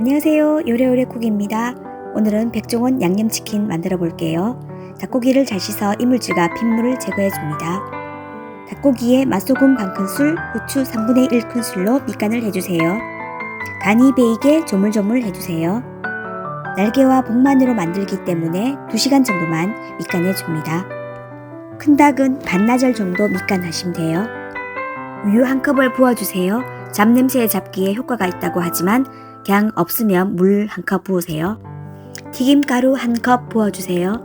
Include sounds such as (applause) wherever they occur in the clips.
안녕하세요. 요래요래 쿡입니다. 오늘은 백종원 양념치킨 만들어 볼게요. 닭고기를 잘 씻어 이물질과 핏물을 제거해 줍니다. 닭고기에 맛소금 반큰술, 후추 3분의 1큰술로 밑간을 해주세요. 간이 베이게 조물조물 해주세요. 날개와 복만으로 만들기 때문에 2시간 정도만 밑간해 줍니다. 큰 닭은 반나절 정도 밑간하시면 돼요. 우유 한 컵을 부어주세요. 잡냄새 잡기에 효과가 있다고 하지만 그냥 없으면 물 한 컵 부으세요. 튀김가루 한 컵 부어주세요.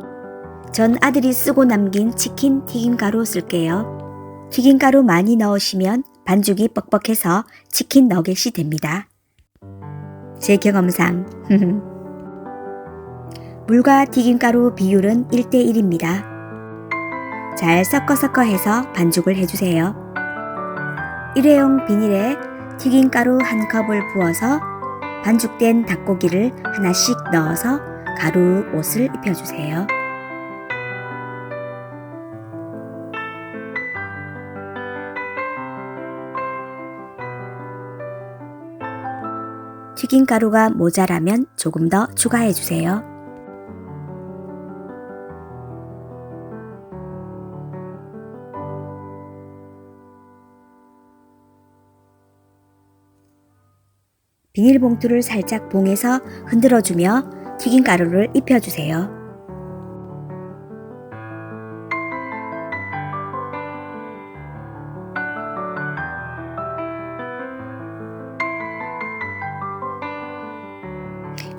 전 아들이 쓰고 남긴 치킨 튀김가루 쓸게요. 튀김가루 많이 넣으시면 반죽이 뻑뻑해서 치킨 너겟이 됩니다. 제 경험상 (laughs) 물과 튀김가루 비율은 1대1입니다. 잘 섞어 섞어 해서 반죽을 해주세요. 일회용 비닐에 튀김가루 한 컵을 부어서 반죽된 닭고기를 하나씩 넣어서 가루 옷을 입혀주세요. 튀김가루가 모자라면 조금 더 추가해주세요. 비닐봉투를 살짝 봉해서 흔들어주며 튀김가루를 입혀주세요.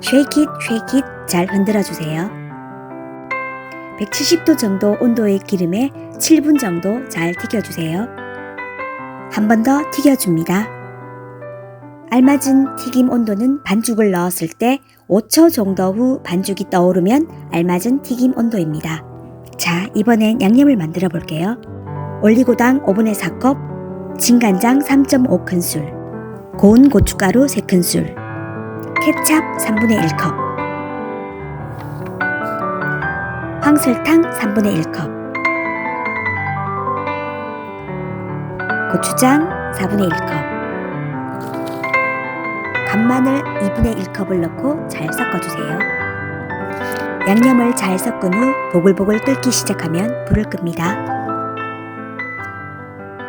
쉐이킷 쉐이킷 잘 흔들어주세요. 170도 정도 온도의 기름에 7분 정도 잘 튀겨주세요. 한 번 더 튀겨줍니다. 알맞은 튀김 온도는 반죽을 넣었을 때 5초 정도 후 반죽이 떠오르면 알맞은 튀김 온도입니다. 자, 이번엔 양념을 만들어 볼게요. 올리고당 5분의 4컵, 진간장 3.5큰술, 고운 고춧가루 3큰술, 케찹 3분의 1컵, 황설탕 3분의 1컵, 고추장 4분의 1컵, 간마늘 2분의 1컵을 넣고 잘 섞어주세요. 양념을 잘 섞은 후 보글보글 끓기 시작하면 불을 끕니다.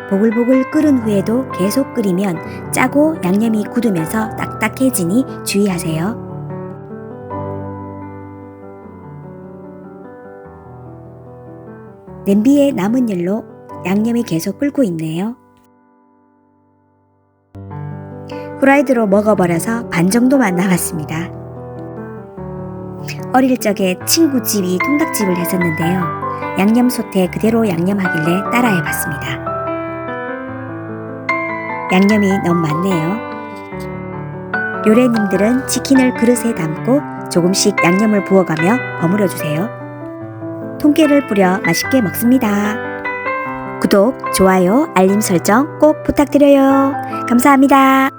보글보글 끓은 후에도 계속 끓이면 짜고 양념이 굳으면서 딱딱해지니 주의하세요. 냄비에 남은 열로 양념이 계속 끓고 있네요. 후라이드로 먹어버려서 반 정도만 남았습니다. 어릴 적에 친구 집이 통닭집을 했었는데요. 양념 소태 그대로 양념하길래 따라해봤습니다. 양념이 너무 많네요. 요래님들은 치킨을 그릇에 담고 조금씩 양념을 부어가며 버무려 주세요. 통깨를 뿌려 맛있게 먹습니다. 구독, 좋아요, 알림 설정 꼭 부탁드려요. 감사합니다.